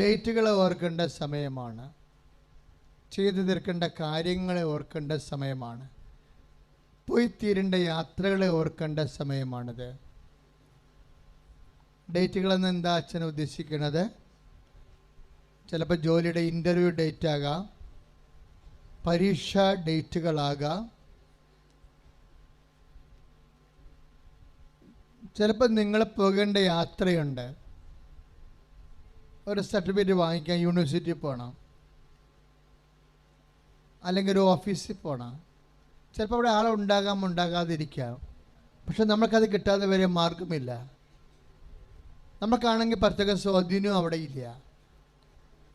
ഡേറ്റുകളെ ഓർക്കേണ്ട സമയമാണ്. ചെയ്തു തീർക്കേണ്ട കാര്യങ്ങളെ ഓർക്കേണ്ട സമയമാണ്. പോയി തീരേണ്ട യാത്രകളെ ഓർക്കേണ്ട സമയമാണിത്. ഡേറ്റുകളെന്ന് എന്താ അച്ഛൻ ഉദ്ദേശിക്കുന്നത് ചിലപ്പോൾ ജോലിയുടെ ഇന്റർവ്യൂ ഡേറ്റ് ആകാം. പരീക്ഷ ഡേറ്റുകളാകാം ചിലപ്പോൾ നിങ്ങൾ പോകേണ്ട യാത്രയുണ്ട്. ഒരു സർട്ടിഫിക്കറ്റ് വാങ്ങിക്കാൻ യൂണിവേഴ്സിറ്റി പോകണം അല്ലെങ്കിൽ ഒരു ഓഫീസിൽ പോകണം ചിലപ്പോൾ അവിടെ ആളുണ്ടാകാം ഉണ്ടാകാതിരിക്കാം. പക്ഷെ നമ്മൾക്കത് കിട്ടാതെ വരെ മാർഗമില്ല. നമുക്കാണെങ്കിൽ പ്രത്യേക സ്വാധീനവും അവിടെ ഇല്ല.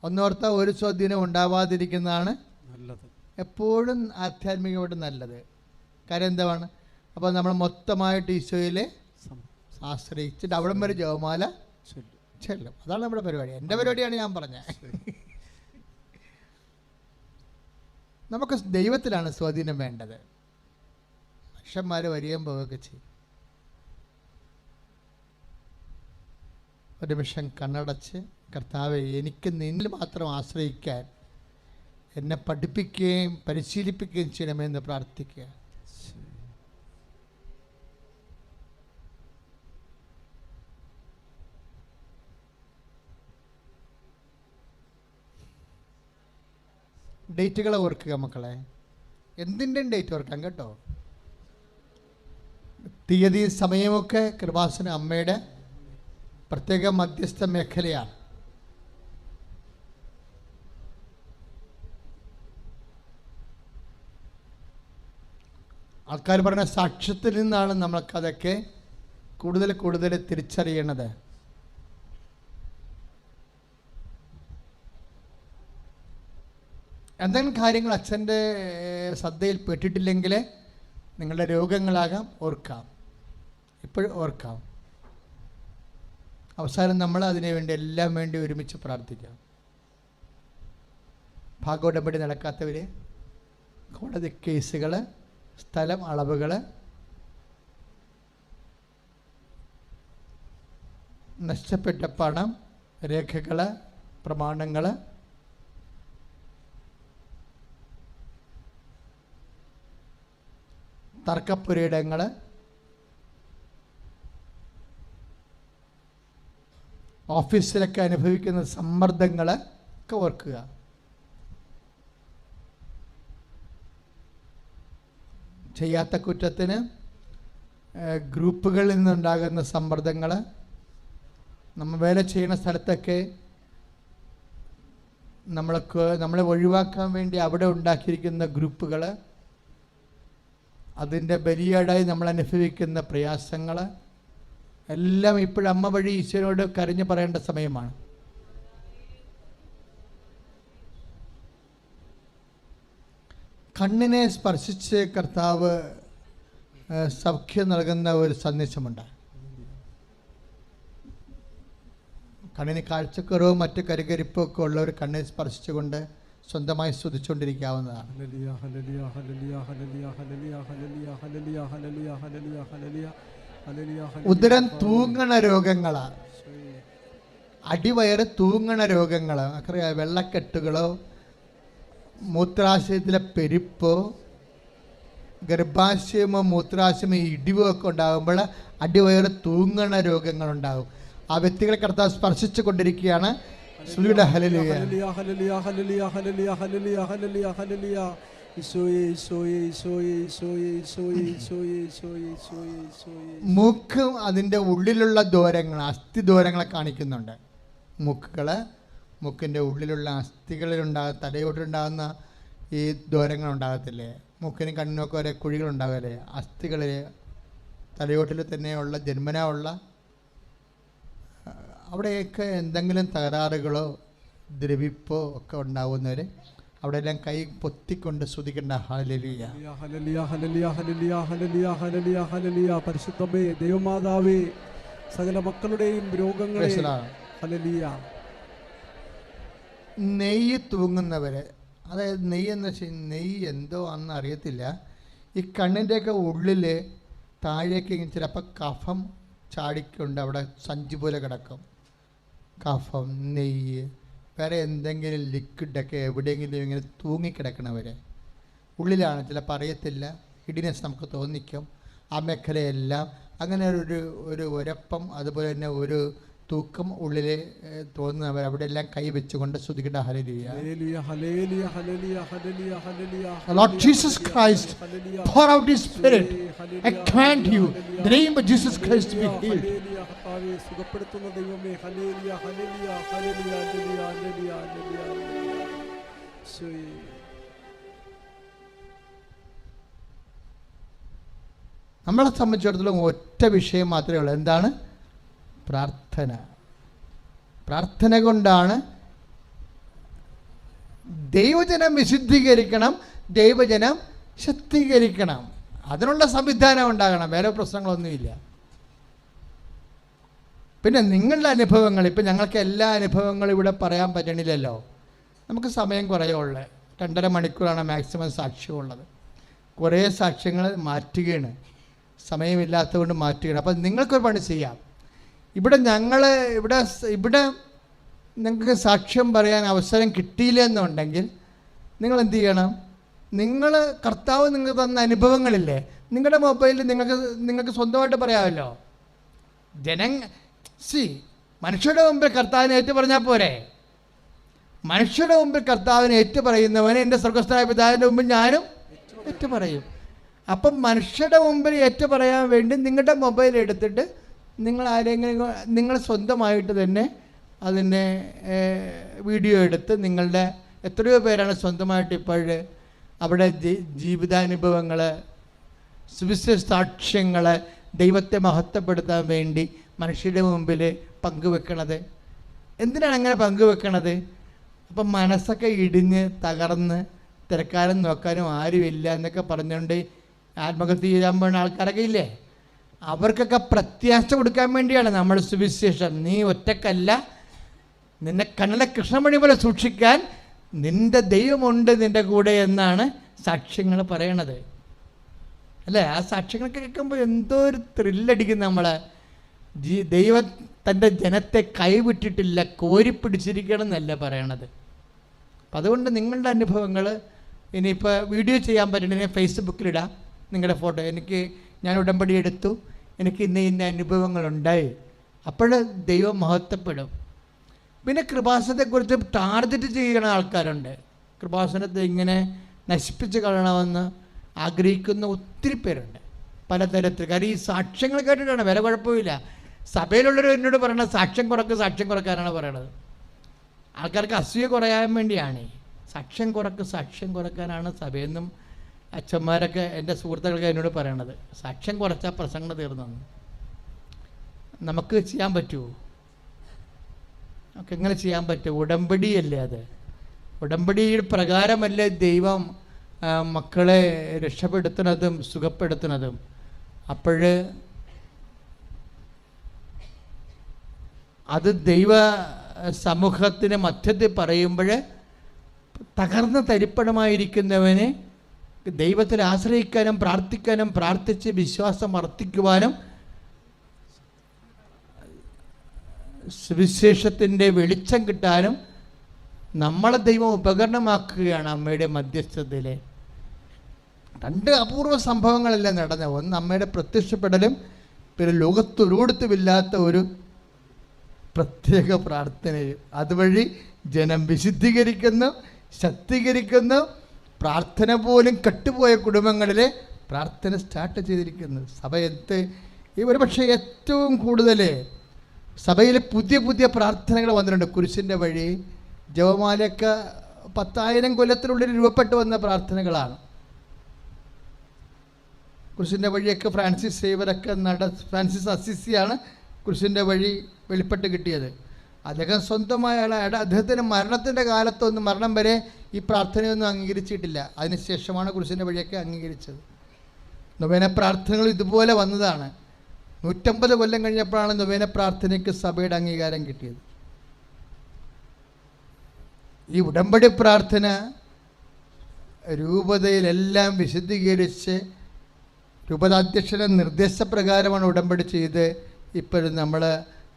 ഒന്നോർത്ത ഒരു സ്വാധീനം ഉണ്ടാവാതിരിക്കുന്നതാണ് നല്ലത്. എപ്പോഴും ആധ്യാത്മികമായിട്ട് നല്ലത്. കാര്യം എന്താണ്? അപ്പോൾ നമ്മൾ മൊത്തമായിട്ട് ഈശോയിലെ ആശ്രയിച്ചിട്ട് അവിടം വരെ ജവമാല ചൊല്ലും. ചെല്ലും. അതാണ് നമ്മുടെ പരിപാടി. എന്റെ പരിപാടിയാണ് ഞാൻ പറഞ്ഞത്. നമുക്ക് ദൈവത്തിലാണ് സ്വാധീനം വേണ്ടത്. മനുഷ്യന്മാർ വരികയും പോവുകയൊക്കെ ചെയ്യും. ഒരു നിമിഷം കണ്ണടച്ച് കർത്താവെ എനിക്ക് നിന്നിൽ മാത്രം ആശ്രയിക്കാൻ എന്നെ പഠിപ്പിക്കുകയും പരിശീലിപ്പിക്കുകയും ചെയ്യണമെന്ന് പ്രാർത്ഥിക്കുക. ഡേറ്റുകളെ ഓർക്കുക മക്കളെ. എന്തിന്റെയും ഡേറ്റ് ഓർക്കാം കേട്ടോ. തീയതി സമയമൊക്കെ കൃപാസന അമ്മയുടെ പ്രത്യേക മധ്യസ്ഥ മേഖലയാണ്. ആൾക്കാർ പറഞ്ഞ സാക്ഷ്യത്തിൽ നിന്നാണ് നമ്മൾക്കതൊക്കെ കൂടുതൽ കൂടുതൽ തിരിച്ചറിയണത് എന്തെങ്കിലും കാര്യങ്ങൾ അച്ഛന്റെ ശ്രദ്ധയിൽ പെട്ടിട്ടില്ലെങ്കിൽ നിങ്ങളുടെ രോഗങ്ങളാകാം ഓർക്കാം. ഇപ്പോഴും ഓർക്കാം. അവസാനം നമ്മൾ അതിനു വേണ്ടി എല്ലാം വേണ്ടി ഒരുമിച്ച് പ്രാർത്ഥിക്കാം. ഭാഗോടമ്പടി നടക്കാത്തവർ കോടതി കേസുകൾ സ്ഥലം അളവുകൾ നഷ്ടപ്പെട്ട പണം രേഖകൾ പ്രമാണങ്ങൾ തർക്കപ്പുരയിടങ്ങൾ ഓഫീസിലൊക്കെ അനുഭവിക്കുന്ന സമ്മർദ്ദങ്ങൾ ഒക്കെ ഓർക്കുക. ചെയ്യാത്ത കുറ്റത്തിന് ഗ്രൂപ്പുകളിൽ നിന്നുണ്ടാകുന്ന സമ്മർദ്ദങ്ങൾ നമ്മൾ വേല ചെയ്യുന്ന സ്ഥലത്തൊക്കെ നമ്മൾക്ക് നമ്മളെ ഒഴിവാക്കാൻ വേണ്ടി അവിടെ ഉണ്ടാക്കിയിരിക്കുന്ന ഗ്രൂപ്പുകൾ അതിന്റെ ബലിയാടായി നമ്മൾ അനുഭവിക്കുന്ന പ്രയാസങ്ങൾ എല്ലാം ഇപ്പോഴും അമ്മ വഴി ഈശ്വരനോട് കരഞ്ഞു പറയേണ്ട സമയമാണ്. കണ്ണിനെ സ്പർശിച്ച് കർത്താവ് സൗഖ്യം നൽകുന്ന ഒരു സന്ദേശമുണ്ട്. കണ്ണിന് കാഴ്ചക്കുറവും മറ്റ് കരുകരിപ്പൊക്കെ ഉള്ളവർ കണ്ണിനെ സ്പർശിച്ചുകൊണ്ട് സ്വന്തമായി സ്തുതിച്ചുകൊണ്ടിരിക്കാവുന്നതാണ് ഉദരം തൂങ്ങണ രോഗങ്ങളാ അടിവയറ് തൂങ്ങണ രോഗങ്ങൾ നമുക്കറിയാം വെള്ളക്കെട്ടുകളോ മൂത്രാശയത്തിലെ പെരുപ്പോ ഗർഭാശയമോ മൂത്രാശയമോ ഇടിവോ ഒക്കെ ഉണ്ടാകുമ്പോൾ അടിവയറ് തൂങ്ങണ രോഗങ്ങളുണ്ടാകും ആ വ്യക്തികളെ കടത്താൻ സ്പർശിച്ചു കൊണ്ടിരിക്കുകയാണ് hallelujah hallelujah, hallelujah, hallelujah, hallelujah, hallelujah, hallelujah, hallelujah. ഈശോയെ, ഈശോയെ, ഈശോയെ, ഈശോയെ, ഈശോയെ, ഈശോയെ, ഈശോയെ, ഈശോയെ, ഈശോയെ. മൂക്കും അതിന്റെ ഉള്ളിലുള്ള ദ്വാരങ്ങൾ അസ്ഥി ദ്വാരങ്ങളെ കാണിക്കുന്നുണ്ട് മൂക്കുകൾ മൂക്കിന്റെ ഉള്ളിലുള്ള അസ്ഥികളിലുണ്ടാകുന്ന തലയോട്ടിലുണ്ടാകുന്ന ഈ ദ്വാരങ്ങൾ ഉണ്ടാകത്തില്ലേ മൂക്കിനും കണ്ണിനൊക്കെ ഒരേ കുഴികളുണ്ടാകല്ലേ അസ്ഥികളിൽ തലയോട്ടിൽ തന്നെയുള്ള ജന്മനാ ഉള്ള അവിടെയൊക്കെ എന്തെങ്കിലും തകരാറുകളോ ദ്രവിപ്പോ ഒക്കെ ഉണ്ടാവുന്നവർ അവിടെയെല്ലാം കൈ പൊത്തിക്കൊണ്ട് ശ്രുതിക്കേണ്ട ഹാലലിയ. പരിശുദ്ധമേ ദൈവമാതാവേ സകല മക്കളുടെയും രോഗങ്ങളെ. നെയ്യ് തൂങ്ങുന്നവരെ അതായത് നെയ്യ് എന്ന് വെച്ചാൽ നെയ്യ് എന്തോ ആണെന്ന് അറിയത്തില്ല. ഈ കണ്ണിന്റെയൊക്കെ ഉള്ളിൽ താഴേക്ക് ഇങ്ങനെ ചിലപ്പോൾ കഫം ചാടിക്കൊണ്ട് അവിടെ സഞ്ചി പോലെ കിടക്കും. കഫം നെയ്യ് വേറെ എന്തെങ്കിലും ലിക്വിഡൊക്കെ എവിടെയെങ്കിലും ഇങ്ങനെ തൂങ്ങിക്കിടക്കണവരെ ഉള്ളിലാണ് ചില പറയത്തില്ല ഇഡിനെസ് നമുക്ക് തോന്നിക്കും. ആ മേഖലയെല്ലാം അങ്ങനെ ഒരു ഒരു ഒരപ്പം അതുപോലെ തന്നെ ഒരു തൂക്കം ഉള്ളിൽ തോന്നുന്നവർ അവിടെ എല്ലാം കൈ വെച്ചുകൊണ്ട് be ഹരലിയ കർത്താവേ സുഖപ്പെടുത്തുന്ന ദൈവമേ. Hallelujah hallelujah hallelujah hallelujah hallelujah hallelujah നമ്മളെ സംബന്ധിച്ചിടത്തോളം ഒറ്റ വിഷയം മാത്രമേ ഉള്ളൂ. എന്താണ്? പ്രാർത്ഥന. പ്രാർത്ഥന കൊണ്ടാണ് ദൈവജനം വിശുദ്ധീകരിക്കണം ദൈവജനം ശക്തീകരിക്കണം. അതിനുള്ള സംവിധാനം ഉണ്ടാകണം. വേറെ പ്രശ്നങ്ങളൊന്നുമില്ല. പിന്നെ നിങ്ങളുടെ അനുഭവങ്ങൾ ഇപ്പം ഞങ്ങൾക്ക് എല്ലാ അനുഭവങ്ങളും ഇവിടെ പറയാൻ പറ്റണില്ലല്ലോ. നമുക്ക് സമയം കുറേ ഉള്ളത് രണ്ടര മണിക്കൂറാണ് മാക്സിമം സാക്ഷ്യമുള്ളത് കുറേ സാക്ഷ്യങ്ങൾ മാറ്റുകയാണ്. സമയമില്ലാത്തതുകൊണ്ട് മാറ്റുകയാണ്. അപ്പം നിങ്ങൾക്കൊരു പണി ചെയ്യാം. ഇവിടെ ഞങ്ങൾ ഇവിടെ ഇവിടെ നിങ്ങൾക്ക് സാക്ഷ്യം പറയാൻ അവസരം കിട്ടിയില്ല എന്നുണ്ടെങ്കിൽ നിങ്ങൾ എന്ത് ചെയ്യണം? നിങ്ങൾ കർത്താവ് നിങ്ങൾക്ക് തന്ന അനുഭവങ്ങളില്ലേ? നിങ്ങളുടെ മൊബൈലിൽ നിങ്ങൾക്ക് നിങ്ങൾക്ക് സ്വന്തമായിട്ട് പറയാമല്ലോ. ജന സി മനുഷ്യരുടെ മുമ്പിൽ കർത്താവിനെ ഏറ്റു പറഞ്ഞാൽ പോരെ? മനുഷ്യരുടെ മുമ്പിൽ കർത്താവിനെ ഏറ്റു പറയുന്നവനെ എന്റെ സ്വർഗസ്ഥനായ പിതാവിന്റെ മുമ്പിൽ ഞാനും ഏറ്റു പറയും അപ്പം മനുഷ്യരുടെ മുമ്പിൽ ഏറ്റു പറയാൻ വേണ്ടി നിങ്ങളുടെ മൊബൈൽ എടുത്തിട്ട് നിങ്ങൾ ആരെങ്കിലും നിങ്ങൾ സ്വന്തമായിട്ട് തന്നെ അതിനെ വീഡിയോ എടുത്ത് നിങ്ങളുടെ എത്രയോ പേരാണ് സ്വന്തമായിട്ട് ഇപ്പോഴ് അവിടെ ജീവിതാനുഭവങ്ങൾ സുവിശേഷ സാക്ഷ്യങ്ങൾ ദൈവത്തെ മഹത്വപ്പെടുത്താൻ വേണ്ടി മനുഷ്യരുടെ മുമ്പിൽ പങ്കുവെക്കണത്? എന്തിനാണ് അങ്ങനെ പങ്കുവെക്കണത്? അപ്പം മനസ്സൊക്കെ ഇടിഞ്ഞ് തകർന്ന് തിരക്കാനും നോക്കാനും ആരുമില്ല എന്നൊക്കെ പറഞ്ഞുകൊണ്ട് ആത്മഹത്യ ചെയ്യാൻ പോകുന്ന ആൾക്കാരൊക്കെ ഇല്ലേ? അവർക്കൊക്കെ പ്രത്യാശ കൊടുക്കാൻ വേണ്ടിയാണ് നമ്മൾ സുവിശേഷം. നീ ഒറ്റക്കല്ല. നിന്നെ കണ്ണിലെ കൃഷ്ണമണി പോലെ സൂക്ഷിക്കാൻ നിന്റെ ദൈവമുണ്ട് നിന്റെ കൂടെ എന്നാണ് സാക്ഷ്യങ്ങൾ പറയണത്. അല്ലേ? ആ സാക്ഷ്യങ്ങൾ കേൾക്കുമ്പോൾ എന്തോ ഒരു ത്രില്ലടിക്കും നമ്മളെ. ദൈവം തന്റെ ജനത്തെ കൈവിട്ടിട്ടില്ല കോരിപ്പിടിച്ചിരിക്കണം എന്നല്ല പറയണത്. അപ്പം അതുകൊണ്ട് നിങ്ങളുടെ അനുഭവങ്ങൾ ഇനിയിപ്പോൾ വീഡിയോ ചെയ്യാൻ പറ്റണമെങ്കിൽ ഫേസ്ബുക്കിലിടാം. നിങ്ങളുടെ ഫോട്ടോ എനിക്ക് ഞാൻ ഉടമ്പടി എടുത്തു. എനിക്ക് ഇന്ന ഇന്ന അനുഭവങ്ങളുണ്ടായി. അപ്പോൾ ദൈവം മഹത്വപ്പെടും. പിന്നെ കൃപാസനത്തെക്കുറിച്ച് ടാർഗറ്റ് ചെയ്യുന്ന ആൾക്കാരുണ്ട്. കൃപാസനത്തെ ഇങ്ങനെ നശിപ്പിച്ച് കളയണമെന്ന് ആഗ്രഹിക്കുന്ന ഒത്തിരി പേരുണ്ട്. പലതരത്തിൽ കാര്യം ഈ സാക്ഷ്യങ്ങൾ കേട്ടിട്ടാണ്. വില കുഴപ്പമില്ല. സഭയിലുള്ളവർ എന്നോട് പറയണത് സാക്ഷ്യം കുറക്ക് സാക്ഷ്യം കുറക്കാനാണ് പറയണത്. ആൾക്കാർക്ക് അസൂയ കുറയാൻ വേണ്ടിയാണ്. സാക്ഷ്യം കുറക്ക് സാക്ഷ്യം കുറക്കാനാണ് സഭയെന്നും അച്ഛന്മാരൊക്കെ എന്റെ സുഹൃത്തുക്കളൊക്കെ എന്നോട് പറയണത്. സാക്ഷ്യം കുറച്ചാൽ പ്രസംഗം തീർന്നു. നമുക്ക് ചെയ്യാൻ പറ്റുമോ നമുക്ക് എങ്ങനെ ചെയ്യാൻ പറ്റും ഉടമ്പടിയല്ലേ അത്. ഉടമ്പടിയുടെ പ്രകാരമല്ലേ ദൈവം മക്കളെ രക്ഷപ്പെടുത്തുന്നതും സുഖപ്പെടുത്തുന്നതും. അപ്പോൾ അത് ദൈവ സമൂഹത്തിന് മധ്യത്തിൽ പറയുമ്പോൾ തകർന്ന് തരിപ്പണമായിരിക്കുന്നവനെ ദൈവത്തിൽ ആശ്രയിക്കാനും പ്രാർത്ഥിക്കാനും പ്രാർത്ഥിച്ച് വിശ്വാസം വർദ്ധിക്കുവാനും സുവിശേഷത്തിന്റെ വെളിച്ചം കിട്ടാനും നമ്മളെ ദൈവം ഉപകരണമാക്കുകയാണ് അമ്മയുടെ മധ്യസ്ഥതയിൽ. രണ്ട് അപൂർവ സംഭവങ്ങളെല്ലാം നടന്നത്. ഒന്ന് അമ്മയുടെ പ്രത്യക്ഷപ്പെടലും പിന്നെ ലോകത്തൊരിടത്തുമില്ലാത്ത ഒരു പ്രത്യേക പ്രാർത്ഥനയും അതുവഴി ജനം വിശുദ്ധീകരിക്കുന്നു ശക്തീകരിക്കുന്നു പ്രാർത്ഥന പോലും കെട്ടുപോയ കുടുംബങ്ങളിലെ പ്രാർത്ഥന സ്റ്റാർട്ട് ചെയ്തിരിക്കുന്നു. സഭയത്ത് ഈ ഒരുപക്ഷെ ഏറ്റവും കൂടുതൽ സഭയിൽ പുതിയ പുതിയ പ്രാർത്ഥനകൾ വന്നിട്ടുണ്ട്. കുരിശിന്റെ വഴി ജവമാലയൊക്കെ പത്തായിരം കൊല്ലത്തിനുള്ളിൽ രൂപപ്പെട്ടു വന്ന പ്രാർത്ഥനകളാണ്. കുരിശിന്റെ വഴിയൊക്കെ ഫ്രാൻസിസ് സേവരൊക്കെ നട ഫ്രാൻസിസ് അസിസിയാണ് കുരിശിന്റെ വഴി വെളിപ്പെട്ട് കിട്ടിയത്. അദ്ദേഹം സ്വന്തമായ ആളാണ് അദ്ദേഹത്തിന്റെ മരണത്തിന്റെ കാലത്തൊന്നും മരണം വരെ ഈ പ്രാർത്ഥനയൊന്നും അംഗീകരിച്ചിട്ടില്ല. അതിനുശേഷമാണ് കുരിശിന്റെ വഴിയൊക്കെ അംഗീകരിച്ചത്. നൊവേന പ്രാർത്ഥനകൾ ഇതുപോലെ വന്നതാണ്. നൂറ്റമ്പത് കൊല്ലം കഴിഞ്ഞപ്പോഴാണ് നൊവേന പ്രാർത്ഥനയ്ക്ക് സഭയുടെ അംഗീകാരം കിട്ടിയത്. ഈ ഉടമ്പടി പ്രാർത്ഥന രൂപതയിലെല്ലാം വിശദീകരിച്ച് രൂപതാധ്യക്ഷന്റെ നിർദ്ദേശപ്രകാരമാണ് ഉടമ്പടി ചെയ്ത് ഇപ്പോഴും നമ്മൾ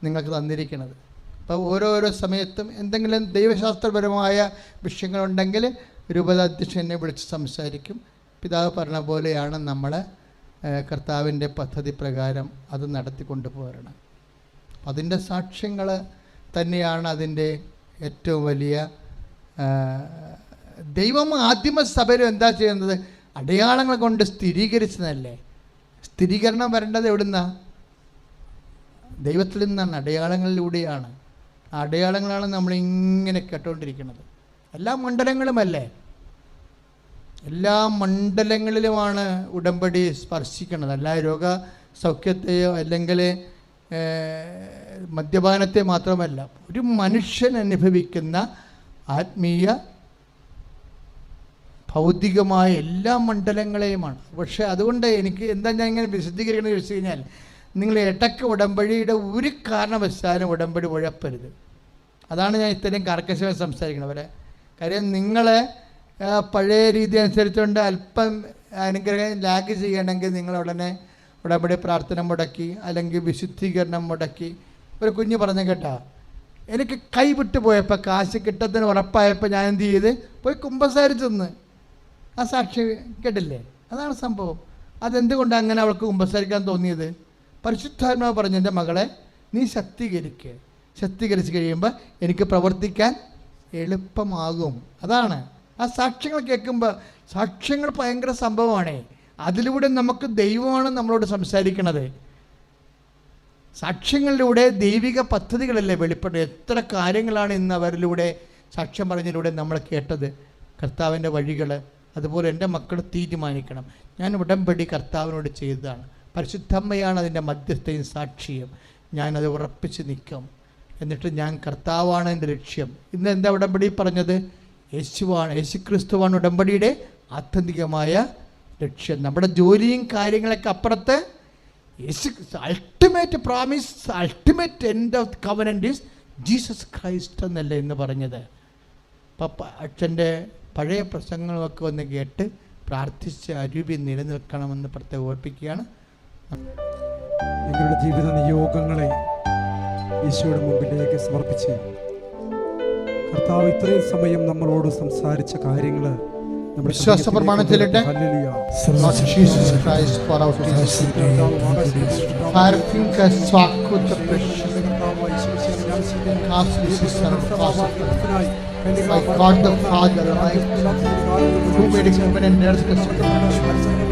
നിങ്ങൾക്ക് തന്നിരിക്കുന്നത്. അപ്പോൾ ഓരോരോ സമയത്തും എന്തെങ്കിലും ദൈവശാസ്ത്രപരമായ വിഷയങ്ങളുണ്ടെങ്കിൽ രൂപത അധ്യക്ഷൻ എന്നെ വിളിച്ച് സംസാരിക്കും. പിതാവ് പറഞ്ഞ പോലെയാണ് നമ്മൾ കർത്താവിന്റെ പദ്ധതി പ്രകാരം അത് നടത്തിക്കൊണ്ട് പോരണം അതിന്റെ സാക്ഷ്യങ്ങൾ തന്നെയാണ് അതിന്റെ ഏറ്റവും വലിയ ദൈവം ആദ്യമ സഭയിലും എന്താ ചെയ്യുന്നത്? അടയാളങ്ങൾ കൊണ്ട് സ്ഥിരീകരിച്ചതല്ലേ? സ്ഥിരീകരണം വരേണ്ടത് എവിടുന്നാ? ദൈവത്തിൽ നിന്നാണ് അടയാളങ്ങളിലൂടെയാണ്. ആ അടയാളങ്ങളാണ് നമ്മളിങ്ങനെ കേട്ടുകൊണ്ടിരിക്കുന്നത് എല്ലാ മണ്ഡലങ്ങളുമല്ലേ? എല്ലാ മണ്ഡലങ്ങളിലുമാണ് ഉടമ്പടി സ്പർശിക്കുന്നത്. എല്ലാ രോഗ സൗഖ്യത്തെയോ അല്ലെങ്കിൽ മദ്യപാനത്തെ മാത്രമല്ല ഒരു മനുഷ്യൻ അനുഭവിക്കുന്ന ആത്മീയ ഭൗതികമായ എല്ലാ മണ്ഡലങ്ങളെയുമാണ്. പക്ഷേ അതുകൊണ്ട് എനിക്ക് എന്താ ഞാൻ ഇങ്ങനെ വിശദീകരിക്കണമെന്ന് ചോദിച്ചു കഴിഞ്ഞാൽ നിങ്ങൾ ഇടയ്ക്ക് ഉടമ്പടിയുടെ ഒരു കാരണവശാലും ഉടമ്പടി ഉഴപ്പരുത്. അതാണ് ഞാൻ ഇത്രയും കർക്കശമായി സംസാരിക്കുന്നത്. അവരെ കാര്യം നിങ്ങൾ പഴയ രീതി അനുസരിച്ചുകൊണ്ട് അല്പം അനുഗ്രഹം ലാഗ് ചെയ്യണമെങ്കിൽ നിങ്ങൾ ഉടനെ ഉടമ്പടി പ്രാർത്ഥന മുടക്കി അല്ലെങ്കിൽ വിശുദ്ധീകരണം മുടക്കി. ഒരു കുഞ്ഞ് പറഞ്ഞു കേട്ടാ എനിക്ക് കൈ വിട്ട് പോയപ്പോൾ കാശ് കിട്ടത്തിന് ഉറപ്പായപ്പോൾ ഞാൻ എന്ത് ചെയ്ത്? പോയി കുമ്പസാരിച്ചെന്ന് ആ സാക്ഷി കേട്ടില്ലേ? അതാണ് സംഭവം. അതെന്തുകൊണ്ട് അങ്ങനെ അവൾക്ക് കുമ്പസാരിക്കാൻ തോന്നിയത്? പരിശുദ്ധാത്മാവ് പറഞ്ഞു എന്റെ മകളെ നീ ശക്തീകരിക്കുക ശക്തീകരിച്ച് കഴിയുമ്പോൾ എനിക്ക് പ്രവർത്തിക്കാൻ എളുപ്പമാകും. അതാണ്. ആ സാക്ഷ്യങ്ങൾ കേൾക്കുമ്പോൾ സാക്ഷ്യങ്ങൾ ഭയങ്കര സംഭവമാണ്. അതിലൂടെ നമുക്ക് ദൈവമാണ് നമ്മളോട് സംസാരിക്കണത്. സാക്ഷ്യങ്ങളിലൂടെ ദൈവിക പദ്ധതികളല്ലേ വെളിപ്പെടുന്നത് എത്ര കാര്യങ്ങളാണ് ഇന്ന് അവരിലൂടെ സാക്ഷ്യം പറഞ്ഞതിലൂടെ നമ്മൾ കേട്ടത്? കർത്താവിന്റെ വഴികൾ അതുപോലെ എന്റെ മക്കൾ തീരുമാനിക്കണം. ഞാൻ ഉടമ്പടി കർത്താവിനോട് ചെയ്തതാണ്. പരിശുദ്ധമ്മയാണ് അതിന്റെ മധ്യസ്ഥയും സാക്ഷിയും. ഞാനത് ഉറപ്പിച്ച് നിൽക്കും. എന്നിട്ട് ഞാൻ കർത്താവാണ് എന്റെ ലക്ഷ്യം. ഇന്ന് എന്താ ഉടമ്പടി പറഞ്ഞത്? യേശുവാണ് യേശുക്രിസ്തുവാണ് ഉടമ്പടിയുടെ ആത്യന്തികമായ ലക്ഷ്യം. നമ്മുടെ ജോലിയും കാര്യങ്ങളൊക്കെ അപ്പുറത്ത്. Yesu ultimate promise ultimate end of covenant is Jesus Christ എന്നല്ലേ എന്ന് പറഞ്ഞത്. പപ്പ അച്ഛന്റെ പഴയ പ്രസംഗങ്ങളൊക്കെ ഒന്ന് കേട്ട് പ്രാർത്ഥിച്ച് അരുവി നിലനിൽക്കണമെന്ന് പ്രത്യേകം ഓർപ്പിക്കുകയാണ്. നിങ്ങളുടെ ജീവിത നിയോഗങ്ങളെ ഈശോയുടെ മുമ്പിലേക്ക് സമർപ്പിച്ച് കർത്താവ് ഇത്രയും സമയം നമ്മളോട് സംസാരിച്ച കാര്യങ്ങൾ നമ്മുടെ വിശ്വാസ പ്രമാണത്തിലിട്ട്. My God the Father, my who made heaven and earth the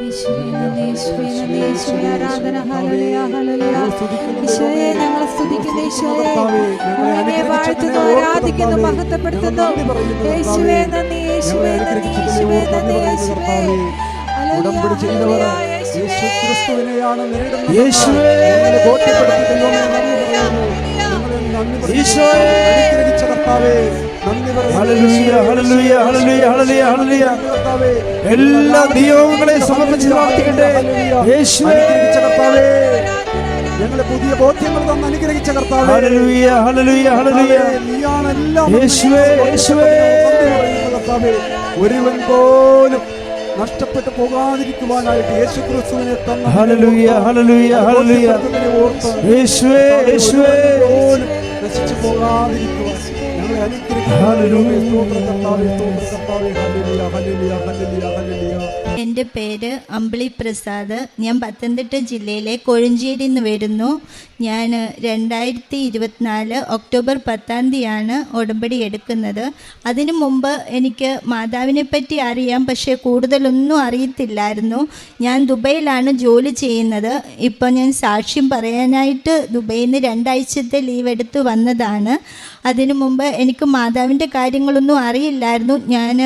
ഞങ്ങളെ സ്തുതിക്കുന്നു, ഈശോയെ അങ്ങയെ വാഴ്ത്തുന്നു, ആരാധിക്കുന്നു, മഹത്വപ്പെടുത്തുന്നു. യേശുവേ നന്ദി, യേശുവേ നന്ദി, യേശുവേ നന്ദി, യേശുവേ. ഉടമ്പടി ചെയ്തവർ ഹല്ലേലൂയ, യേശു യേശുവേ. ക്രിസ്തുവിനെയാണ് നേരിടുന്നത് യേശുവേ. ഞങ്ങളെ ബോധ്യപ്പെടുത്തി ദൈവമേ നന്ദി പറയുന്നു ഞങ്ങളെ നന്ദി പറയുന്നു. ഈശോയെ. അനുഗ്രഹിച്ച കർത്താവേ എല്ലാ നിയോഗങ്ങളെയും സമർപ്പിച്ച് പ്രാർത്ഥിക്കട്ടെ. ഞങ്ങളെ പുതിയ ബോധ്യങ്ങൾ തന്ന് അനുഗ്രഹിച്ച കർത്താവേ. നീയാണ് എല്ലാം ഒരുവൻ പോലും നഷ്ടപ്പെട്ടു പോകാതിരിക്കുവാനായിട്ട് യേശു ക്രിസ്തുവിനെ തന്ന. ഓർത്ത് പോകാതിരിക്കുവാൻ എന്റെ പേര് അമ്പിളി പ്രസാദ് ഞാൻ പത്തനംതിട്ട ജില്ലയിലെ കൊഴഞ്ചേരി നിന്ന് വരുന്നു. ഞാൻ രണ്ടായിരത്തി ഇരുപത്തിനാല് ഒക്ടോബർ പത്താം തീയതിയാണ് ഉടമ്പടി എടുക്കുന്നത്. അതിനു മുമ്പ് എനിക്ക് മാതാവിനെ പറ്റി അറിയാം പക്ഷേ കൂടുതലൊന്നും അറിയത്തില്ലായിരുന്നു. ഞാൻ ദുബൈയിലാണ് ജോലി ചെയ്യുന്നത്. ഇപ്പോൾ ഞാൻ സാക്ഷ്യം പറയാനായിട്ട് ദുബൈയിൽ നിന്ന് രണ്ടാഴ്ചത്തെ ലീവ് എടുത്ത് വന്നതാണ്. അതിനു മുമ്പ് എനിക്ക് മാതാവിന്റെ കാര്യങ്ങളൊന്നും അറിയില്ലായിരുന്നു. ഞാൻ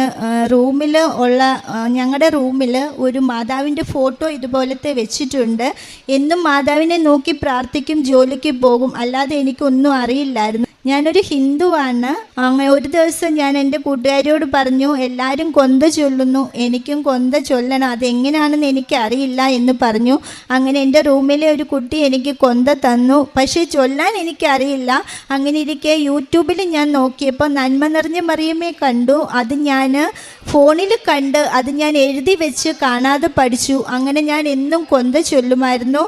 റൂമിൽ ഉള്ള ഞങ്ങളുടെ റൂമിൽ ഒരു മാതാവിന്റെ ഫോട്ടോ ഇതുപോലത്തെ വെച്ചിട്ടുണ്ട്. എന്നും മാതാവിനെ നോക്കി പ്രാർത്ഥിക്കും ജോലിക്ക് പോകും. അല്ലാതെ എനിക്കൊന്നും അറിയില്ലായിരുന്നു. ഞാനൊരു ഹിന്ദുവാണ്. അങ്ങനെ ഒരു ദിവസം ഞാൻ എന്റെ കൂട്ടുകാരിയോട് പറഞ്ഞു എല്ലാവരും കൊന്ത ചൊല്ലുന്നു. എനിക്കും കൊന്ത ചൊല്ലണം. അതെങ്ങനെയാണെന്ന് എനിക്കറിയില്ല എന്ന് പറഞ്ഞു. അങ്ങനെ എന്റെ റൂമിലെ ഒരു കുട്ടി എനിക്ക് കൊന്ത തന്നു. പക്ഷേ ചൊല്ലാൻ എനിക്കറിയില്ല. അങ്ങനെ ഇരിക്കെ യൂട്യൂബിൽ ഞാൻ നോക്കിയപ്പോൾ നന്മ നിറഞ്ഞ മറിയമേ കണ്ടു. അത് ഞാൻ ഫോണിൽ കണ്ട് അത് ഞാൻ എഴുതി വെച്ച് കാണാതെ പഠിച്ചു. അങ്ങനെ ഞാൻ എന്നും കൊന്ത ചൊല്ലുമായിരുന്നു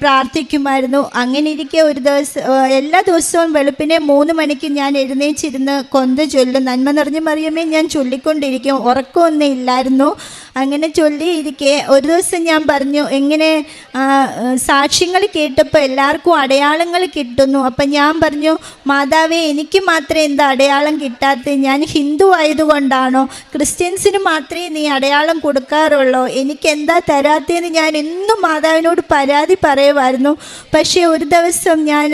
പ്രാർത്ഥിക്കുമായിരുന്നു. അങ്ങനെ ഇരിക്കെ ഒരു ദിവസം എല്ലാ ദിവസവും വെളുപ്പിനെ മൂന്ന് മണിക്ക് ഞാൻ എഴുന്നേച്ചിരുന്ന് കൊന്ത ചൊല്ലും. നന്മ നിറഞ്ഞ മറിയമേ ഞാൻ ചൊല്ലിക്കൊണ്ടിരിക്കും. ഉറക്കമൊന്നും ഇല്ലായിരുന്നു. അങ്ങനെ ചൊല്ലിയിരിക്കെ ഒരു ദിവസം ഞാൻ പറഞ്ഞു എങ്ങനെ സാക്ഷ്യങ്ങൾ കേട്ടപ്പോൾ എല്ലാവർക്കും അടയാളങ്ങൾ കിട്ടുന്നു. അപ്പം ഞാൻ പറഞ്ഞു മാതാവേ എനിക്ക് മാത്രമേ എന്താ അടയാളം കിട്ടാത്തത് ഞാൻ ഹിന്ദു ആയതുകൊണ്ടാണോ? ക്രിസ്ത്യൻസിന് മാത്രമേ നീ അടയാളം കൊടുക്കാറുള്ളോ? എനിക്ക് എന്താ തരാത്തതെന്ന് ഞാൻ എന്നും മാതാവിനോട് പരാതി പറയുമായിരുന്നു പക്ഷേ ഒരു ദിവസം ഞാൻ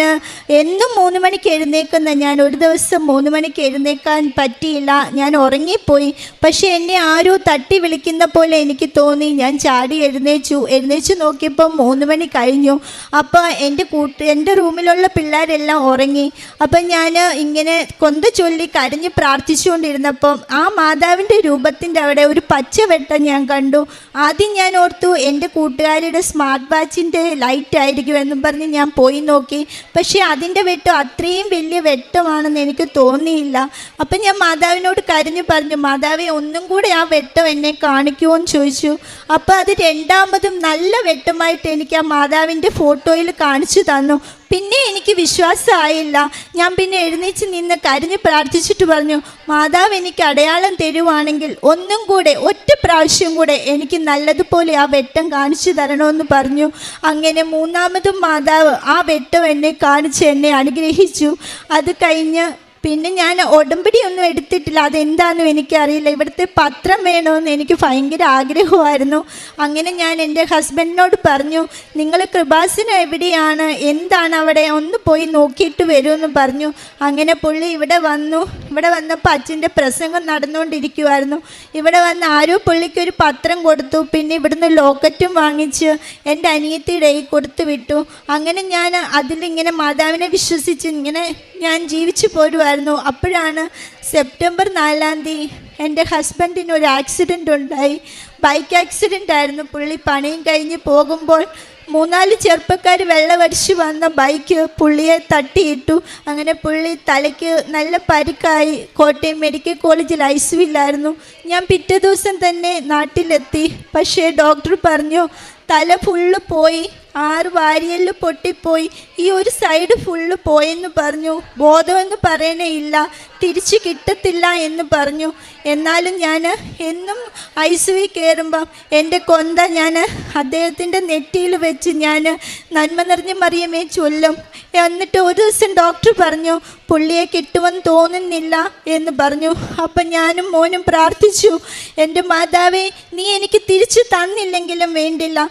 എന്നും മൂന്ന് മണിക്ക് എഴുന്നേക്കുന്ന ഞാൻ ഒരു ദിവസം മൂന്ന് മണിക്ക് എഴുന്നേക്കാൻ പറ്റിയില്ല. ഞാൻ ഉറങ്ങിപ്പോയി. പക്ഷേ എന്നെ ആരോ തട്ടി വിളിക്കുന്ന പോലെ എനിക്ക് തോന്നി. ഞാൻ ചാടി എഴുന്നേച്ചു. എഴുന്നേച്ചു നോക്കിയപ്പോൾ മൂന്ന് മണി കഴിഞ്ഞു. അപ്പോൾ എന്റെ കൂട്ട് എന്റെ റൂമിലുള്ള പിള്ളേരെല്ലാം ഉറങ്ങി. അപ്പം ഞാൻ ഇങ്ങനെ കൊന്ത ചൊല്ലി കരഞ്ഞ് പ്രാർത്ഥിച്ചുകൊണ്ടിരുന്നപ്പം ആ മാതാവിന്റെ രൂപത്തിന്റെ അവിടെ ഒരു പച്ച വെട്ടം ഞാൻ കണ്ടു. ആദ്യം ഞാൻ ഓർത്തു എന്റെ കൂട്ടുകാരുടെ സ്മാർട്ട് വാച്ചിന്റെ ലൈറ്റ് ആയിരിക്കും എന്നും പറഞ്ഞ് ഞാൻ പോയി നോക്കി. പക്ഷേ അതിന്റെ വെട്ടം അത്രയും വലിയ വെട്ടമാണെന്ന് എനിക്ക് തോന്നിയില്ല. അപ്പം ഞാൻ മാതാവിനോട് കരഞ്ഞു പറഞ്ഞു മാതാവെ ഒന്നും കൂടെ ആ വെട്ടം എന്നെ കാണിക്കുമോ എന്ന് ചോദിച്ചു. അപ്പോൾ അത് രണ്ടാമതും നല്ല വെട്ടമായിട്ട് എനിക്ക് ആ മാതാവിന്റെ ഫോട്ടോയിൽ കാണിച്ചു തന്നു. പിന്നെ എനിക്ക് വിശ്വാസമായില്ല. ഞാൻ പിന്നെ എഴുന്നേച്ച് നിന്ന് കരഞ്ഞ് പ്രാർത്ഥിച്ചിട്ട് പറഞ്ഞു മാതാവ് എനിക്ക് അടയാളം തരുവാണെങ്കിൽ ഒന്നും കൂടെ ഒറ്റ പ്രാവശ്യം കൂടെ എനിക്ക് നല്ലതുപോലെ ആ വെട്ടം കാണിച്ചു തരണമെന്ന് പറഞ്ഞു. അങ്ങനെ മൂന്നാമതും മാതാവ് ആ വെട്ടം എന്നെ കാണിച്ച് എന്നെ അനുഗ്രഹിച്ചു. അത് കഴിഞ്ഞ് പിന്നെ ഞാൻ ഉടമ്പടി ഒന്നും എടുത്തിട്ടില്ല. അതെന്താണെന്നും എനിക്കറിയില്ല. ഇവിടുത്തെ പത്രം വേണമെന്ന് എനിക്ക് ഭയങ്കര ആഗ്രഹമായിരുന്നു. അങ്ങനെ ഞാൻ എന്റെ ഹസ്ബൻഡിനോട് പറഞ്ഞു നിങ്ങൾ കൃപാസന എവിടെയാണ്? എന്താണ് അവിടെ? ഒന്ന് പോയി നോക്കിയിട്ട് വരുമെന്ന് പറഞ്ഞു. അങ്ങനെ പുള്ളി ഇവിടെ വന്നു. ഇവിടെ വന്നപ്പോൾ അച്ഛന്റെ പ്രസംഗം നടന്നുകൊണ്ടിരിക്കുമായിരുന്നു ഇവിടെ വന്ന് ആരോ പുള്ളിക്ക് ഒരു പത്രം കൊടുത്തു. പിന്നെ ഇവിടുന്ന് ലോക്കറ്റും വാങ്ങിച്ച് എന്റെ അനിയത്തിയുടെ കൊടുത്തു വിട്ടു. അങ്ങനെ ഞാൻ അതിലിങ്ങനെ മാതാവിനെ വിശ്വസിച്ച് ഇങ്ങനെ ഞാൻ ജീവിച്ചു പോരുമായിരുന്നു അപ്പോഴാണ് സെപ്റ്റംബർ നാലാം തീയതി എന്റെ ഹസ്ബൻഡിന് ഒരു ആക്സിഡന്റ് ഉണ്ടായി. ബൈക്ക് ആക്സിഡന്റ് ആയിരുന്നു. പുള്ളി പണിയും കഴിഞ്ഞ് പോകുമ്പോൾ മൂന്നാൽ ചെറുപ്പക്കാർ വെള്ളമടിച്ച് വന്ന ബൈക്ക് പുള്ളിയെ തട്ടിയിട്ടു. അങ്ങനെ പുള്ളി തലയ്ക്ക് നല്ല പരിക്കായി. കോട്ടയം മെഡിക്കൽ കോളേജിൽ ഐ ഞാൻ പിറ്റേ ദിവസം തന്നെ നാട്ടിലെത്തി. പക്ഷേ ഡോക്ടർ പറഞ്ഞു തല ഫുള്ള് പോയി ആറ് വാരിയൽ പൊട്ടിപ്പോയി. ഈ ഒരു സൈഡ് ഫുള്ള് പോയെന്ന് പറഞ്ഞു. ബോധമെന്ന് പറയണേ ഇല്ല. തിരിച്ച് കിട്ടത്തില്ല എന്ന് പറഞ്ഞു. എന്നാലും ഞാൻ എന്നും ഐ സി വി കയറുമ്പം എന്റെ കൊന്ത ഞാൻ അദ്ദേഹത്തിന്റെ നെറ്റിയിൽ വെച്ച് ഞാൻ നന്മ നിറഞ്ഞ മറിയമേ ചൊല്ലും. എന്നിട്ട് ഒരു ദിവസം ഡോക്ടർ പറഞ്ഞു പുള്ളിയെ കിട്ടുമെന്ന് തോന്നുന്നില്ല എന്ന് പറഞ്ഞു. അപ്പം ഞാനും മോനും പ്രാർത്ഥിച്ചു. എന്റെ മാതാവേ നീ എനിക്ക് തിരിച്ചു തന്നില്ലെങ്കിലും വേണ്ടില്ല.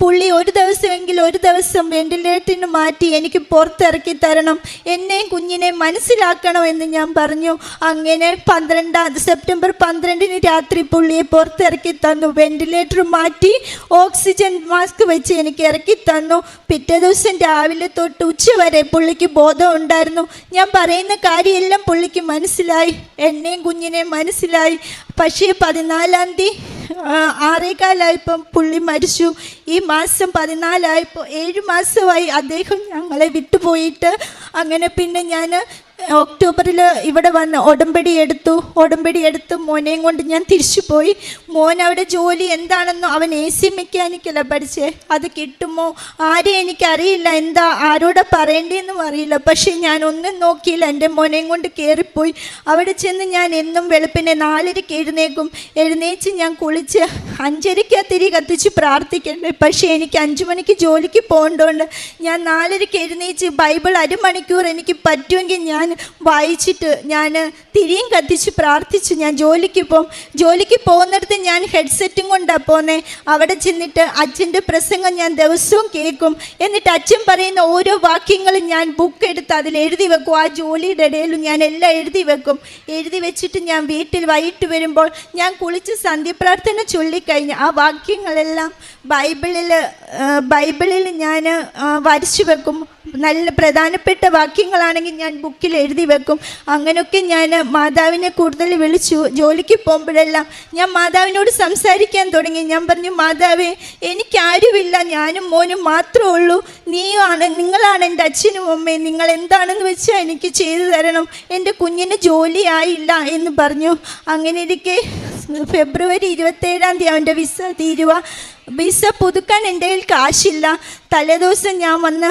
പുള്ളി ഒരു ദിവസമെങ്കിലും ഒരു ദിവസം വെന്റിലേറ്ററിന് മാറ്റി എനിക്ക് പുറത്തിറക്കി തരണം. എന്നെയും കുഞ്ഞിനെ മനസ്സിലാക്കണമെന്ന് ഞാൻ പറഞ്ഞു. അങ്ങനെ പന്ത്രണ്ടാം സെപ്റ്റംബർ പന്ത്രണ്ടിന് രാത്രി പുള്ളിയെ പുറത്തിറക്കി തന്നു. വെന്റിലേറ്റർ മാറ്റി ഓക്സിജൻ മാസ്ക് വെച്ച് എനിക്ക് ഇറക്കി തന്നു. പിറ്റേ ദിവസം രാവിലെ തൊട്ട് ഉച്ച വരെ പുള്ളിക്ക് ബോധം ഉണ്ടായിരുന്നു. ഞാൻ പറയുന്ന കാര്യമെല്ലാം പുള്ളിക്ക് മനസ്സിലായി. എന്നെയും കുഞ്ഞിനെ മനസ്സിലായി. പക്ഷേ പതിനാലാം തീയതി ആറേകാലായപ്പം പുള്ളി മരിച്ചു. ഈ മാസം പതിനാലായപ്പോൾ ഏഴ് മാസമായി അദ്ദേഹം ഞങ്ങളെ വിട്ടുപോയിട്ട്. അങ്ങനെ പിന്നെ ഞാൻ ഒക്ടോബറിൽ ഇവിടെ വന്ന് ഉടമ്പടി എടുത്തു. ഉടമ്പടി എടുത്ത് മോനെയും കൊണ്ട് ഞാൻ തിരിച്ചു പോയി മോൻ അവിടെ ജോലി എന്താണെന്നോ അവൻ എ സി മെക്കാനിക്കല പഠിച്ചേ. അത് കിട്ടുമോ? ആരെ എനിക്കറിയില്ല. എന്താ ആരോടെ പറയേണ്ടതെന്നും അറിയില്ല. പക്ഷേ ഞാൻ ഒന്നും നോക്കിയില്ല. എന്റെ മോനെയും കൊണ്ട് കയറിപ്പോയി അവിടെ ചെന്ന് ഞാൻ എന്നും വെളുപ്പിനെ നാലരയ്ക്ക് എഴുന്നേക്കും. എഴുന്നേച്ച് ഞാൻ കുളിച്ച് അഞ്ചരയ്ക്ക് തിരി കത്തിച്ച് പ്രാർത്ഥിക്കണ്ടേ. പക്ഷേ എനിക്ക് അഞ്ചു മണിക്ക് ജോലിക്ക് പോകേണ്ടതുകൊണ്ട് ഞാൻ നാലരയ്ക്ക് എഴുന്നേച്ച് ബൈബിൾ അരമണിക്കൂർ എനിക്ക് പറ്റുമെങ്കിൽ ഞാൻ വായിച്ചിട്ട് ഞാൻ തിരിയും കത്തിച്ച് പ്രാർത്ഥിച്ചു ഞാൻ ജോലിക്ക് പോകും ജോലിക്ക് പോകുന്നിടത്ത് ഞാൻ ഹെഡ്സെറ്റും കൊണ്ടാണ് പോന്നേ. അവിടെ ചെന്നിട്ട് അച്ഛന്റെ പ്രസംഗം ഞാൻ ദിവസവും കേൾക്കും. എന്നിട്ട് അച്ഛൻ പറയുന്ന ഓരോ വാക്യങ്ങളും ഞാൻ ബുക്ക് എടുത്ത് അതിൽ എഴുതി വെക്കും. ആ ജോലിയുടെ ഇടയിലും ഞാൻ എല്ലാം എഴുതി വെക്കും. എഴുതി വെച്ചിട്ട് ഞാൻ വീട്ടിൽ വൈകിട്ട് വരുമ്പോൾ ഞാൻ കുളിച്ച് സന്ധ്യപ്രാർത്ഥന ചൊല്ലിക്കഴിഞ്ഞ് ആ വാക്യങ്ങളെല്ലാം ബൈബിളിൽ ബൈബിളിൽ ഞാൻ വരച്ചു വെക്കും. നല്ല പ്രധാനപ്പെട്ട വാക്യങ്ങളാണെങ്കിൽ ഞാൻ ബുക്കിൽ എഴുതി വെക്കും. അങ്ങനെയൊക്കെ ഞാൻ മാതാവിനെ കൂടുതൽ വിളിച്ചു. ജോലിക്ക് പോകുമ്പോഴെല്ലാം ഞാൻ മാതാവിനോട് സംസാരിക്കാൻ തുടങ്ങി. ഞാൻ പറഞ്ഞു മാതാവേ എനിക്കാരുമില്ല ഞാനും മോനും മാത്രമേ ഉള്ളൂ. നീയാണ് നിങ്ങളാണ് എന്റെ അച്ഛനും അമ്മയും. നിങ്ങൾ എന്താണെന്ന് വെച്ചാൽ എനിക്ക് ചെയ്തു തരണം. എന്റെ കുഞ്ഞിന് ജോലിയായില്ല എന്ന് പറഞ്ഞു. അങ്ങനെ ഇരിക്കെ ഫെബ്രുവരി ഇരുപത്തേഴാം തീയതി അവന്റെ വിസ തീരുവ. വിസ പുതുക്കാൻ എന്റെ കയ്യിൽ കാശില്ല. തലേദിവസം ഞാൻ വന്ന്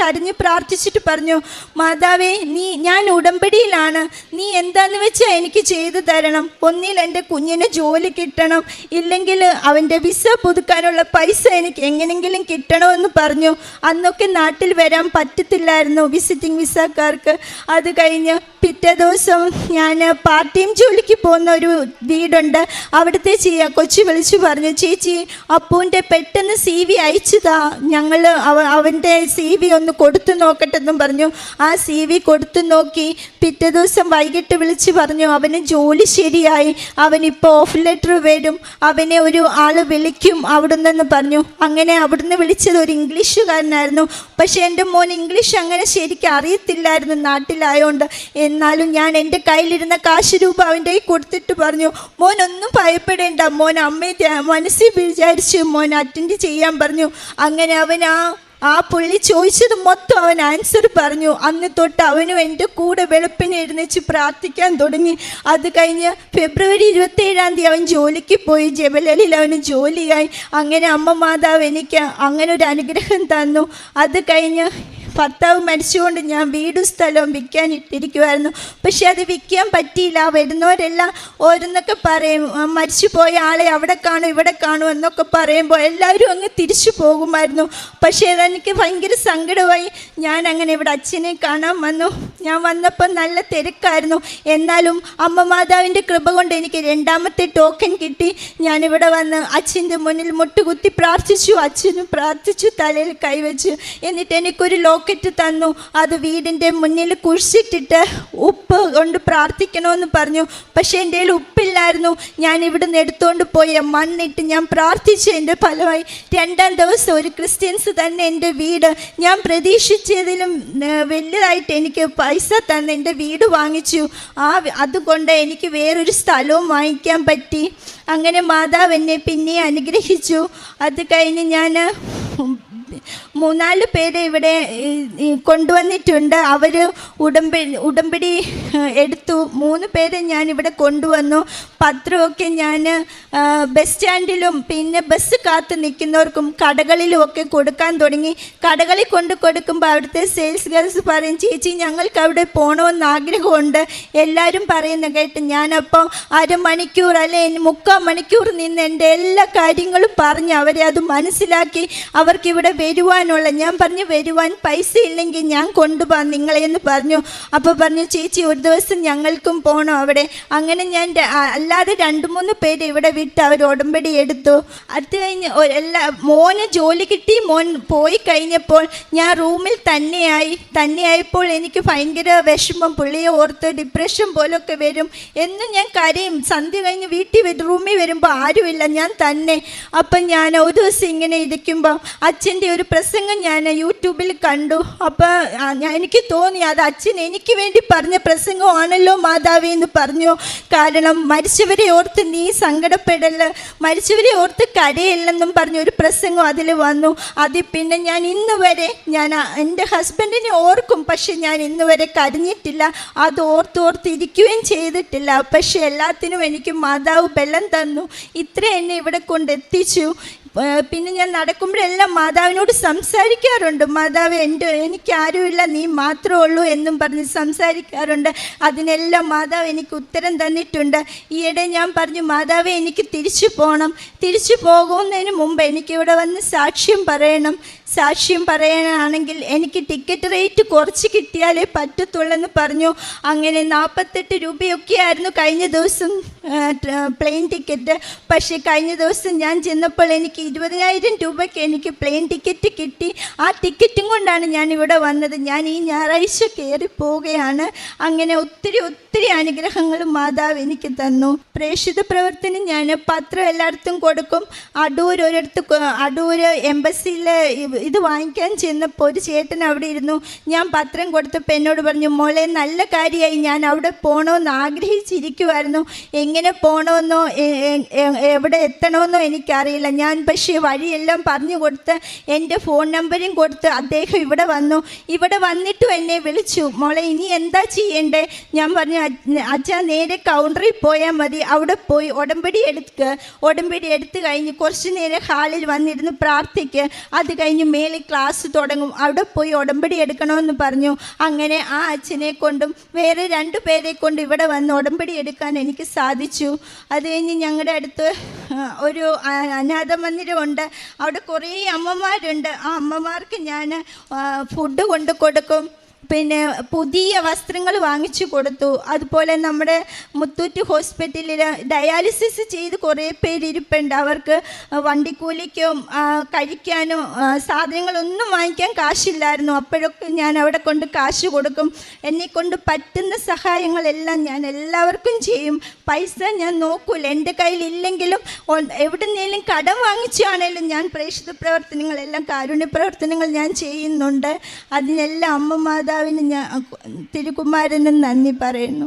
കരഞ്ഞ് പ്രാർത്ഥിച്ചിട്ട് പറഞ്ഞു മാതാവേ നീ ഞാൻ ഉടമ്പടിയിലാണ്. നീ എന്താന്ന് വെച്ചാൽ എനിക്ക് ചെയ്തു തരണം. ഒന്നിൽ എന്റെ കുഞ്ഞിന് ജോലി കിട്ടണം. ഇല്ലെങ്കിൽ അവന്റെ വിസ പുതുക്കാനുള്ള പൈസ എനിക്ക് എങ്ങനെങ്കിലും കിട്ടണമെന്ന് പറഞ്ഞു. അന്നൊക്കെ നാട്ടിൽ വരാൻ പറ്റത്തില്ലായിരുന്നു വിസിറ്റിംഗ് വിസക്കാർക്ക്. അത് കഴിഞ്ഞ് പിറ്റേ ദിവസം ഞാൻ പാർട്ട് ടൈം ജോലിക്ക് പോകുന്ന ഒരു വീടുണ്ട്. അവിടുത്തെ ചെയ്യാ കൊച്ചു വിളിച്ചു പറഞ്ഞു ചേച്ചി അപ്പൂന്റെ പെട്ടെന്ന് സി വി അയച്ചതാ. ഞങ്ങൾ അവ അവന്റെ സി വി ഒന്ന് കൊടുത്തു നോക്കട്ടെ എന്നും പറഞ്ഞു. ആ സി വി കൊടുത്തു നോക്കി പിറ്റേ ദിവസം വൈകിട്ട് വിളിച്ച് പറഞ്ഞു അവന് ജോലി ശരിയായി. അവനിപ്പോൾ ഓഫ് ലെറ്റർ വരും. അവനെ ഒരു ആൾ വിളിക്കും അവിടുന്ന് പറഞ്ഞു. അങ്ങനെ അവിടുന്ന് വിളിച്ചത് ഒരു ഇംഗ്ലീഷുകാരനായിരുന്നു. പക്ഷേ എന്റെ മോൻ ഇംഗ്ലീഷ് അങ്ങനെ ശരിക്കും അറിയത്തില്ലായിരുന്നു നാട്ടിലായോണ്ട്. എന്നാലും ഞാൻ എന്റെ കയ്യിലിരുന്ന കാശ് രൂപ അവന്റെ കൊടുത്തിട്ട് പറഞ്ഞു മോൻ ഒന്നും ഭയപ്പെടേണ്ട. മോൻ അമ്മയെ മനസ്സിൽ വിചാരിച്ച് മോൻ അറ്റൻഡ് ചെയ്യാൻ പറഞ്ഞു. അങ്ങനെ അവൻ ആ ആ പുള്ളി ചോദിച്ചത് മൊത്തം അവൻ ആൻസർ പറഞ്ഞു. അന്ന് തൊട്ട് അവനും എന്റെ കൂടെ വെളുപ്പിനെ എഴുന്നേച്ച് പ്രാർത്ഥിക്കാൻ തുടങ്ങി. അത് കഴിഞ്ഞ് ഫെബ്രുവരി ഇരുപത്തേഴാം തീയതി അവൻ ജോലിക്ക് പോയി. ജബലലിൽ അവന് ജോലിയായി. അങ്ങനെ അമ്മ മാതാവ് എനിക്ക് അങ്ങനെ ഒരു അനുഗ്രഹം തന്നു. അത് കഴിഞ്ഞ് ഭർത്താവ് മരിച്ചുകൊണ്ട് ഞാൻ വീടും സ്ഥലവും വിൽക്കാൻ ഇട്ടിരിക്കുമായിരുന്നു പക്ഷെ അത് വിൽക്കാൻ പറ്റിയില്ല. വരുന്നവരെല്ലാം ഓരോന്നൊക്കെ പറയും "ആ, മരിച്ചു പോയ ആളെ അവിടെ കാണും ഇവിടെ കാണും എന്നൊക്കെ പറയുമ്പോൾ എല്ലാവരും അങ്ങ് തിരിച്ചു പോകുമായിരുന്നു. പക്ഷേ അതെനിക്ക് ഭയങ്കര സങ്കടമായി. ഞാൻ അങ്ങനെ ഇവിടെ അച്ഛനെ കാണാൻ വന്നു. ഞാൻ വന്നപ്പോൾ നല്ല തിരക്കായിരുന്നു. എന്നാലും അമ്മ മാതാവിന്റെ കൃപ കൊണ്ട് എനിക്ക് രണ്ടാമത്തെ ടോക്കൺ കിട്ടി. ഞാനിവിടെ വന്ന് അച്ഛന്റെ മുന്നിൽ മുട്ടുകുത്തി പ്രാർത്ഥിച്ചു അച്ഛനും പ്രാർത്ഥിച്ചു തലയിൽ കൈവച്ചു. എന്നിട്ട് എനിക്കൊരു ലോക്കറ്റ് തന്നു. അത് വീടിന്റെ മുന്നിൽ കുഴിച്ചിട്ടിട്ട് ഉപ്പ് കൊണ്ട് പ്രാർത്ഥിക്കണമെന്ന് പറഞ്ഞു. പക്ഷേ എന്റെ കയ്യിൽ ഉപ്പില്ലായിരുന്നു. ഞാൻ ഇവിടുന്ന് എടുത്തുകൊണ്ട് പോയ. മണ്ണിട്ട് ഞാൻ പ്രാർത്ഥിച്ചതിന്റെ ഫലമായി രണ്ടാം ദിവസം ഒരു ക്രിസ്ത്യൻസ് തന്നെ എന്റെ വീട് ഞാൻ പ്രതീക്ഷിച്ചതിലും വലിയതായിട്ട് എനിക്ക് പൈസ തന്ന് എന്റെ വീട് വാങ്ങിച്ചു. ആ അതുകൊണ്ട് എനിക്ക് വേറൊരു സ്ഥലവും വാങ്ങിക്കാൻ പറ്റി. അങ്ങനെ മാതാവ് എന്നെ പിന്നെ അനുഗ്രഹിച്ചു. അത് കഴിഞ്ഞ് ഞാൻ മൂന്നാൽ പേരെ ഇവിടെ കൊണ്ടുവന്നിട്ടുണ്ട്. അവർ ഉടമ്പടി ഉടമ്പടി എടുത്തു. മൂന്ന് പേരെ ഞാൻ ഇവിടെ കൊണ്ടുവന്നു. പത്രമൊക്കെ ഞാൻ ബസ് സ്റ്റാൻഡിലും പിന്നെ ബസ് കാത്ത് നിൽക്കുന്നവർക്കും കടകളിലും ഒക്കെ കൊടുക്കാൻ തുടങ്ങി. കടകളിൽ കൊണ്ട് കൊടുക്കുമ്പോൾ അവിടുത്തെ സെയിൽസ് ഗേൾസ് പറയും ചേച്ചി ഞങ്ങൾക്ക് അവിടെ പോകണമെന്ന് ആഗ്രഹമുണ്ട്. എല്ലാവരും പറയുന്ന കേട്ട് ഞാനപ്പോൾ അരമണിക്കൂർ അല്ലെ മുക്കാൽ മണിക്കൂർ നിന്ന് എന്റെ എല്ലാ കാര്യങ്ങളും പറഞ്ഞ് അവരെ അത് മനസ്സിലാക്കി. അവർക്ക് ഇവിടെ വരുവാനുള്ള ഞാൻ പറഞ്ഞു വരുവാൻ പൈസ ഇല്ലെങ്കിൽ ഞാൻ കൊണ്ടുപോകാം നിങ്ങളെ എന്ന് പറഞ്ഞു. അപ്പോൾ പറഞ്ഞു ചേച്ചി ഒരു ദിവസം ഞങ്ങൾക്കും പോകണം അവിടെ. അങ്ങനെ ഞാൻ അല്ലാതെ രണ്ട് മൂന്ന് പേര് ഇവിടെ വിട്ട് അവർ ഉടമ്പടി എടുത്തു. അത് കഴിഞ്ഞ് എല്ലാ മോന് ജോലി കിട്ടി മോൻ പോയി കഴിഞ്ഞപ്പോൾ ഞാൻ റൂമിൽ തന്നെയായി. തന്നെയായപ്പോൾ എനിക്ക് ഭയങ്കര വിഷമം പുള്ളിയെ ഓർത്ത് ഡിപ്രഷൻ പോലൊക്കെ വരും എന്നും ഞാൻ കരയും. സന്ധ്യ കഴിഞ്ഞ് വീട്ടിൽ റൂമിൽ വരുമ്പോൾ ആരുമില്ല ഞാൻ തന്നെ. അപ്പം ഞാൻ ഒരു ദിവസം ഇങ്ങനെ ഇരിക്കുമ്പോൾ അച്ഛന്റെ ഒരു പ്രസംഗം ഞാൻ യൂട്യൂബിൽ കണ്ടു. അപ്പോൾ എനിക്ക് തോന്നി അത് അച്ഛൻ എനിക്ക് വേണ്ടി പറഞ്ഞ പ്രസംഗമാണല്ലോ മാതാവി എന്ന് പറഞ്ഞു. കാരണം മരിച്ചവരെ ഓർത്ത് നീ സങ്കടപ്പെടൽ മരിച്ചവരെ ഓർത്ത് കരയില്ലെന്നും പറഞ്ഞ ഒരു പ്രസംഗം അതിൽ വന്നു. അതിൽ പിന്നെ ഞാൻ ഇന്ന് വരെ ഞാൻ എന്റെ ഹസ്ബൻഡിനെ ഓർക്കും. പക്ഷെ ഞാൻ ഇന്ന് വരെ കരഞ്ഞിട്ടില്ല. അത് ഓർത്ത് ഇരിക്കുകയും ചെയ്തിട്ടില്ല. പക്ഷെ എല്ലാത്തിനും എനിക്ക് മാതാവ് ബലം തന്നു. ഇത്ര എന്നെ ഇവിടെ കൊണ്ടെത്തിച്ചു പിന്നെ ഞാൻ നടക്കുമ്പോഴെല്ലാം മാതാവിനോട് സംസാരിക്കാറുണ്ട്. മാതാവ് എന്റെ എനിക്കാരുമില്ല നീ മാത്രമേ ഉള്ളൂ എന്നും പറഞ്ഞ് സംസാരിക്കാറുണ്ട്. അതിനെല്ലാം മാതാവ് എനിക്ക് ഉത്തരം തന്നിട്ടുണ്ട്. ഈയിടെ ഞാൻ പറഞ്ഞു മാതാവെ എനിക്ക് തിരിച്ചു പോകണം തിരിച്ചു പോകുന്നതിന് മുമ്പ് എനിക്കിവിടെ വന്ന് സാക്ഷ്യം പറയണം. സാക്ഷ്യം പറയാനാണെങ്കിൽ എനിക്ക് ടിക്കറ്റ് റേറ്റ് കുറച്ച് കിട്ടിയാലേ പറ്റത്തുള്ളെന്ന് പറഞ്ഞു. അങ്ങനെ നാൽപ്പത്തെട്ട് രൂപയൊക്കെ ആയിരുന്നു കഴിഞ്ഞ ദിവസം പ്ലെയിൻ ടിക്കറ്റ്. പക്ഷേ കഴിഞ്ഞ ദിവസം ഞാൻ ചെന്നപ്പോൾ എനിക്ക് ഇരുപതിനായിരം രൂപയ്ക്ക് എനിക്ക് പ്ലെയിൻ ടിക്കറ്റ് കിട്ടി. ആ ടിക്കറ്റും കൊണ്ടാണ് ഞാൻ ഇവിടെ വന്നത്. ഞാൻ ഈ ഞായറാഴ്ച കയറി പോവുകയാണ്. അങ്ങനെ ഒത്തിരി ഒത്തിരി അനുഗ്രഹങ്ങൾ മാതാവ് എനിക്ക് തന്നു. പ്രേക്ഷിത പ്രവർത്തനം ഞാൻ പത്രം എല്ലായിടത്തും കൊടുക്കും. അടൂർ ഒരിടത്ത് അടൂർ എംബസിയിൽ ഇത് വാങ്ങിക്കാൻ ചെന്നപ്പോൾ ഒരു ചേട്ടൻ അവിടെ ഇരുന്നു. ഞാൻ പത്രം കൊടുത്തപ്പോൾ എന്നോട് പറഞ്ഞു മോളെ നല്ല കാര്യമായി. ഞാൻ അവിടെ പോകണമെന്ന് ആഗ്രഹിച്ചിരിക്കുമായിരുന്നു എങ്ങനെ പോകണമെന്നോ എവിടെ എത്തണമെന്നോ എനിക്കറിയില്ല. ഞാൻ പക്ഷേ വഴിയെല്ലാം പറഞ്ഞു കൊടുത്ത് എന്റെ ഫോൺ നമ്പരും കൊടുത്ത് അദ്ദേഹം ഇവിടെ വന്നു. ഇവിടെ വന്നിട്ടും എന്നെ വിളിച്ചു. മോളെ ഇനി എന്താ ചെയ്യേണ്ടേ? ഞാൻ പറഞ്ഞു അച്ഛ നേരെ കൗണ്ടറിൽ പോയാൽ മതി. അവിടെ പോയി ഉടമ്പടി എടുക്കുക ഉടമ്പടി എടുത്തു കഴിഞ്ഞ് കുറച്ച് നേരം ഹാളിൽ വന്നിരുന്ന് പ്രാർത്ഥിക്കുക അത് കഴിഞ്ഞ് മേലെ ക്ലാസ് തുടങ്ങും. അവിടെ പോയി ഉടമ്പടി എടുക്കണമെന്ന് പറഞ്ഞു. അങ്ങനെ ആ അച്ഛനെ കൊണ്ടും വേറെ രണ്ടു പേരെ കൊണ്ട് ഇവിടെ വന്ന് ഉടമ്പടി എടുക്കാൻ എനിക്ക് സാധിച്ചു. അത് കഴിഞ്ഞ് ഞങ്ങളുടെ അടുത്ത് ഒരു അനാഥ മന്ദിരമുണ്ട് അവിടെ കുറേ അമ്മമാരുണ്ട്. ആ അമ്മമാർക്ക് ഞാൻ ഫുഡ് കൊണ്ട് കൊടുക്കും. പിന്നെ പുതിയ വസ്ത്രങ്ങൾ വാങ്ങിച്ചു കൊടുത്തു. അതുപോലെ നമ്മുടെ മുത്തൂറ്റ് ഹോസ്പിറ്റലിൽ ഡയാലിസിസ് ചെയ്ത് കുറേ പേര് ഇരിപ്പുണ്ട് അവർക്ക് വണ്ടിക്കൂലിക്കും കഴിക്കാനും സാധനങ്ങളൊന്നും വാങ്ങിക്കാൻ കാശില്ലായിരുന്നു. അപ്പോഴൊക്കെ ഞാൻ അവിടെ കൊണ്ട് കാശ് കൊടുക്കും. എന്നെ കൊണ്ട് പറ്റുന്ന സഹായങ്ങളെല്ലാം ഞാൻ എല്ലാവർക്കും ചെയ്യും. പൈസ ഞാൻ നോക്കൂല. എന്റെ കയ്യിൽ ഇല്ലെങ്കിലും എവിടുന്നേലും കടം വാങ്ങിച്ചാണേലും ഞാൻ പ്രേക്ഷിത പ്രവർത്തനങ്ങളെല്ലാം കാരുണ്യ പ്രവർത്തനങ്ങൾ ഞാൻ ചെയ്യുന്നുണ്ട്. അതിനെല്ലാം അമ്മ കർത്താവിന് ഞാൻ തിരുകുമാരനും നന്ദി പറയുന്നു.